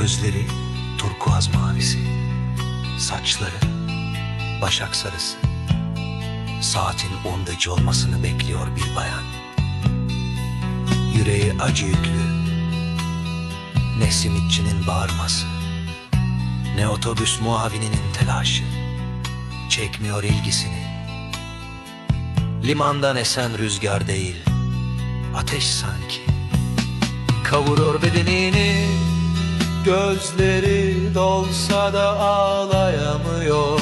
Gözleri turkuaz mavisi Saçları başak sarısı Saatin on gece olmasını bekliyor bir bayan. Yüreği acı yüklü Ne simitçinin bağırması. Ne otobüs muavininin telaşı Çekmiyor ilgisini. Limandan esen rüzgar değil Ateş sanki. Kavurur bedenini Gözleri dolsa da ağlayamıyor.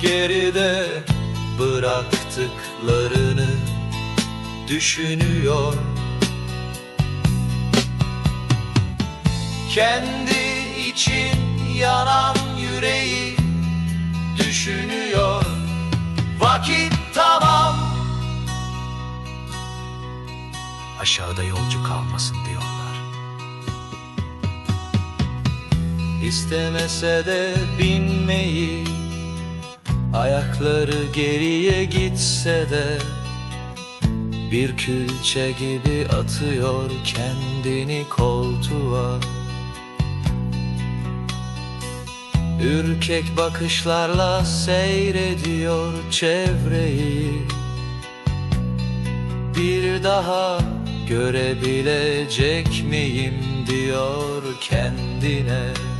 Geride bıraktıklarını düşünüyor. Kendi için yanan yüreği düşünüyor. Vakit tamam. Aşağıda yolcu kalmasın diyorlar İstemese de binmeyi Ayakları geriye gitse de Bir külçe gibi atıyor kendini koltuğa. Ürkek bakışlarla seyrediyor çevreyi. Bir daha görebilecek miyim diyor kendine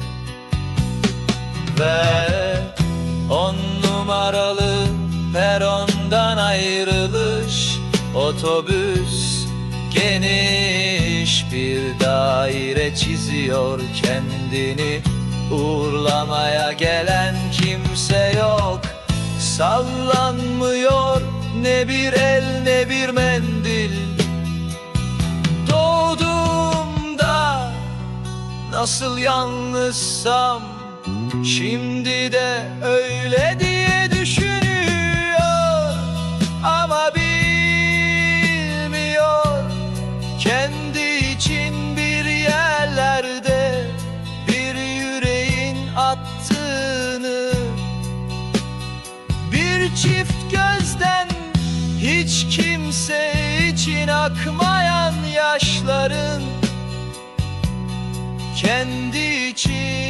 Ve on numaralı perondan ayrılış Otobüs geniş bir daire çiziyor kendini. Uğurlamaya gelen kimse yok Sallanmıyor. Ne bir el ne bir mendil. Doğduğumda nasıl yalnızsam Şimdi de öyle diye düşünüyor Ama bilmiyor. Kendi için bir yerlerde Bir yüreğin attığını Bir çift gözden hiç kimse için akmayan yaşların kendi için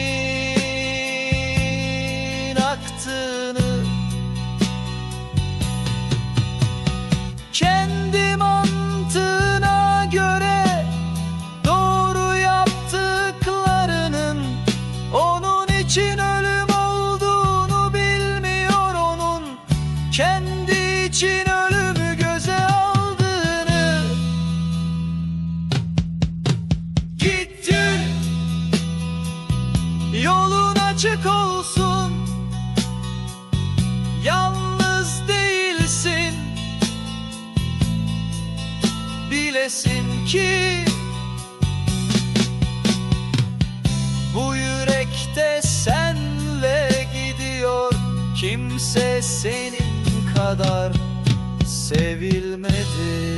açık olsun. Yalnız değilsin. Bilesin ki Bu yürekte senle gidiyor. Kimse senin kadar sevilmedi